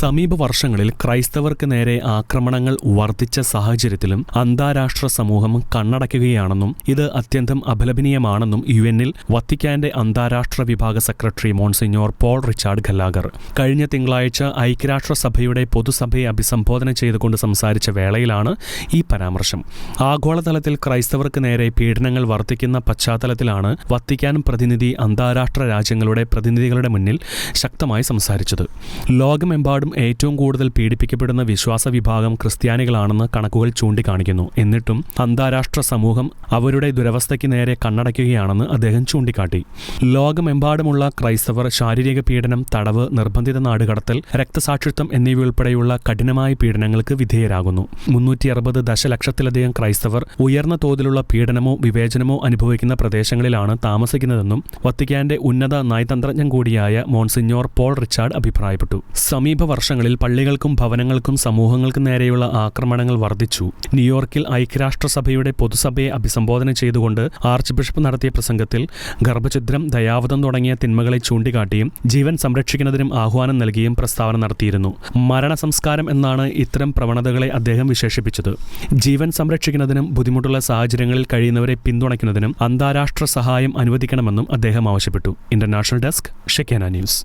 സമീപ വർഷങ്ങളിൽ ക്രൈസ്തവർക്ക് നേരെ ആക്രമണങ്ങൾ വർദ്ധിച്ച സാഹചര്യത്തിലും അന്താരാഷ്ട്ര സമൂഹം കണ്ണടയ്ക്കുകയാണെന്നും ഇത് അത്യന്തം അപലപനീയമാണെന്നും യു എന്നിൽ വത്തിക്കാന്റെ അന്താരാഷ്ട്ര വിഭാഗ secretary monsignor Paul Richard Gallagher. കഴിഞ്ഞ തിങ്കളാഴ്ച ഐക്യരാഷ്ട്രസഭയുടെ പൊതുസഭയെ അഭിസംബോധന ചെയ്തുകൊണ്ട് സംസാരിച്ച വേളയിലാണ് ഈ പരാമർശം. ആഗോളതലത്തിൽ ക്രൈസ്തവർക്ക് നേരെ പീഡനങ്ങൾ വർദ്ധിക്കുന്ന പശ്ചാത്തലത്തിലാണ് വത്തിക്കാൻ പ്രതിനിധി അന്താരാഷ്ട്ര രാജ്യങ്ങളുടെ പ്രതിനിധികളുടെ മുന്നിൽ ശക്തമായി സംസാരിച്ചത്. ലോകമെമ്പാടും ഏറ്റവും കൂടുതൽ പീഡിപ്പിക്കപ്പെടുന്ന വിശ്വാസ വിഭാഗം ക്രിസ്ത്യാനികളാണെന്ന് കണക്കുകൾ ചൂണ്ടിക്കാണിക്കുന്നു. എന്നിട്ടും അന്താരാഷ്ട്ര സമൂഹം അവരുടെ ദുരവസ്ഥയ്ക്ക് നേരെ കണ്ണടയ്ക്കുകയാണെന്ന് അദ്ദേഹം ചൂണ്ടിക്കാട്ടി. ലോകമെമ്പാടുമുള്ള ക്രൈസ്തവർ ശാരീരിക പീഡനം തടവ് നിർബന്ധിത നാടുകടത്തൽ രക്തസാക്ഷിത്വം എന്നിവയുൾപ്പെടെയുള്ള കഠിനമായ പീഡനങ്ങൾക്ക് വിധേയരാകുന്നു. മുന്നൂറ്റി അറുപത് ദശലക്ഷത്തിലധികം ക്രൈസ്തവർ ഉയർന്ന തോതിലുള്ള പീഡനമോ വിവേചനമോ അനുഭവിക്കുന്ന പ്രദേശങ്ങളിലാണ് താമസിക്കുന്നതെന്നും വത്തിക്കാന്റെ ഉന്നത നയതന്ത്രജ്ഞൻ കൂടിയായ മോൺസിഞ്ഞോർ പോൾ റിച്ചാർഡ് അഭിപ്രായപ്പെട്ടു. സമീപ വർഷങ്ങളിൽ പള്ളികൾക്കും ഭവനങ്ങൾക്കും സമൂഹങ്ങൾക്കും നേരെയുള്ള ആക്രമണങ്ങൾ വർദ്ധിച്ചു. ന്യൂയോർക്കിൽ ഐക്യരാഷ്ട്രസഭയുടെ പൊതുസഭയെ അഭിസംബോധന ചെയ്തുകൊണ്ട് ആർച്ച് ബിഷപ്പ് നടത്തിയ പ്രസംഗത്തിൽ ഗർഭഛിദ്രം ദയാവധം തുടങ്ങിയ തിന്മകളെ ചൂണ്ടിക്കാട്ടിയും ജീവൻ സംരക്ഷിക്കുന്നതിനും ആഹ്വാനം നൽകിയും പ്രസ്താവന നടത്തിയിരുന്നു. മരണസംസ്കാരം എന്നാണ് ഇത്തരം പ്രവണതകളെ അദ്ദേഹം വിശേഷിപ്പിച്ചത്. ജീവൻ സംരക്ഷിക്കുന്നതിനും ബുദ്ധിമുട്ടുള്ള സാഹചര്യങ്ങളിൽ കഴിയുന്നവരെ പിന്തുണയ്ക്കുന്നതിനും അന്താരാഷ്ട്ര സഹായം അനുവദിക്കണമെന്നും അദ്ദേഹം ആവശ്യപ്പെട്ടു. International desk Shekinah news.